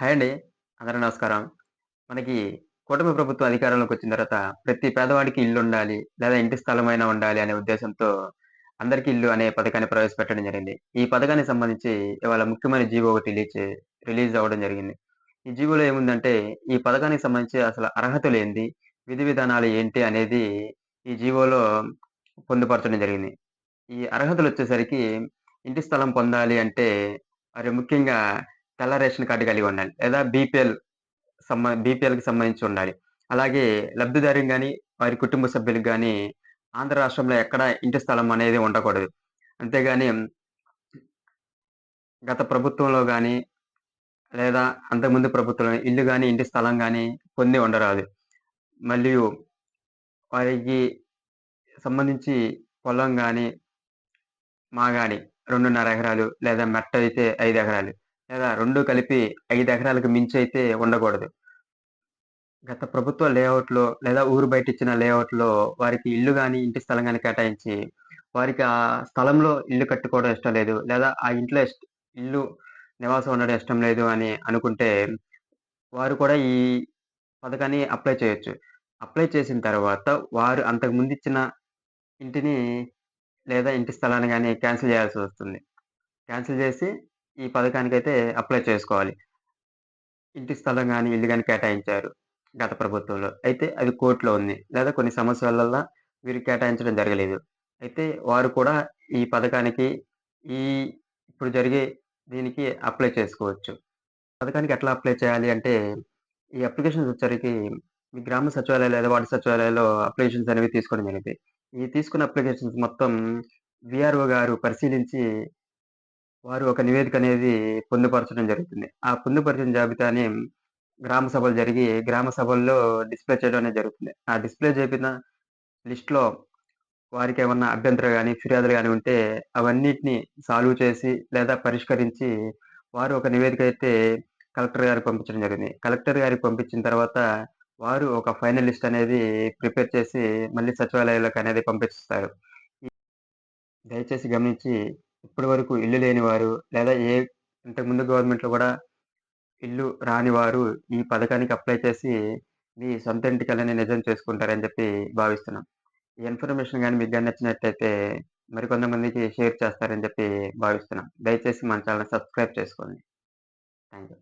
Hi అండి. అందరూ నమస్కారం. మనకి కూటమి ప్రభుత్వం అధికారంలోకి వచ్చిన తర్వాత ప్రతి పేదవాడికి ఇల్లు ఉండాలి లేదా ఇంటి స్థలమైనా ఉండాలి అనే ఉద్దేశంతో అందరికీ ఇల్లు అనే పథకాన్ని ప్రవేశపెట్టడం జరిగింది. ఈ పథకానికి సంబంధించి ఇవాళ ముఖ్యమైన జీవో ఒకటి రిలీజ్ రిలీజ్ అవ్వడం జరిగింది. ఈ జీవోలో ఏముందంటే ఈ పథకానికి సంబంధించి అసలు అర్హతలు ఏంది విధి విధానాలు ఏంటి అనేది ఈ జీవోలో పొందుపరచడం జరిగింది. ఈ అర్హతలు వచ్చేసరికి ఇంటి స్థలం పొందాలి అంటే మరి ముఖ్యంగా తెల్ల రేషన్ కార్డ్ కలిగి ఉండాలి. లేదా బీపీఎల్ సంబ బీపీఎల్‌కి సంబంధించి ఉండాలి. అలాగే లబ్ధిదారుని కానీ వారి కుటుంబ సభ్యులకు కానీ ఆంధ్ర రాష్ట్రంలో ఎక్కడ ఇంటి స్థలం అనేది ఉండకూడదు. అంతేగాని గత ప్రభుత్వంలో కానీ లేదా అంతకుముందు ప్రభుత్వంలో ఇల్లు కానీ ఇంటి స్థలం కానీ పొంది ఉండరాదు. మరియు వారికి సంబంధించి పొలం కానీ మా కానీ రెండున్నర ఎకరాలు లేదా మెట్ట అయితే ఐదు ఎకరాలు లేదా రెండు కలిపి ఐదు ఎకరాలకు మించి అయితే ఉండకూడదు. గత ప్రభుత్వ లేఅవుట్‌లో లేదా ఊరు బయట ఇచ్చిన లేఅవుట్‌లో వారికి ఇల్లు కానీ ఇంటి స్థలం కానీ కేటాయించి వారికి ఆ స్థలంలో ఇల్లు కట్టుకోవడం ఇష్టం లేదు. లేదా ఆ ఇంట్లో ఇల్లు నివాసం ఉండడం ఇష్టం లేదు అని అనుకుంటే వారు కూడా ఈ పథకాన్ని అప్లై చేయొచ్చు. అప్లై చేసిన తర్వాత వారు అంతకు ముందు ఇచ్చిన ఇంటిని లేదా ఇంటి స్థలాన్ని కానీ క్యాన్సిల్ చేయాల్సి వస్తుంది క్యాన్సిల్ చేసి ఈ పథకానికైతే అప్లై చేసుకోవాలి. ఇంటి స్థలం కానీ ఇల్లు కానీ కేటాయించారు గత ప్రభుత్వంలో. అయితే అది కోర్టులో ఉంది. లేదా కొన్ని సమస్యల వీరు వీరికి కేటాయించడం జరగలేదు. అయితే వారు కూడా ఈ పథకానికి ఈ ఇప్పుడు జరిగే దీనికి అప్లై చేసుకోవచ్చు. పథకానికి ఎట్లా అప్లై చేయాలి అంటే ఈ అప్లికేషన్స్ వచ్చరికి మీ గ్రామ సచివాలయాలు లేదా వార్డు సచివాలయాల్లో అప్లికేషన్స్ అనేవి తీసుకోవడం జరిగింది ఈ తీసుకున్న అప్లికేషన్స్ మొత్తం విఆర్ఓ గారు పరిశీలించి వారు ఒక నివేదిక అనేది పొందుపరచడం జరుగుతుంది. ఆ పొందుపరిచిన జాబితాని గ్రామ సభలు జరిగి, గ్రామ సభల్లో డిస్‌ప్లే చేయడం అనేది జరుగుతుంది. ఆ డిస్‌ప్లే చేపిన లిస్ట్‌లో వారికేమన్నా అభ్యంతరాలు కానీ ఫిర్యాదులు కానీ ఉంటే అవన్నిటిని సాల్వ్ చేసి లేదా పరిష్కరించి వారు ఒక నివేదిక అయితే కలెక్టర్ గారికి పంపించడం జరిగింది. కలెక్టర్ గారికి పంపించిన తర్వాత వారు ఒక ఫైనల్ లిస్ట్ అనేది ప్రిపేర్ చేసి మళ్ళీ సచివాలయాలకు అనేది పంపిస్తారు. దయచేసి గమనించి ఇప్పటి వరకు ఇల్లు లేని వారు లేదా ఏ ఇంతకుముందు గవర్నమెంట్‌లో కూడా ఇల్లు రాని వారు ఈ పథకానికి అప్లై చేసి మీ సొంత ఇంటికలని నిజం చేసుకుంటారని చెప్పి భావిస్తున్నాం. ఈ ఇన్ఫర్మేషన్ కానీ మీకు కానీ నచ్చినట్టయితే మరికొంతమందికి షేర్ చేస్తారని చెప్పి భావిస్తున్నాం. దయచేసి మన ఛానల్ సబ్స్క్రైబ్ చేసుకోండి. Thank you.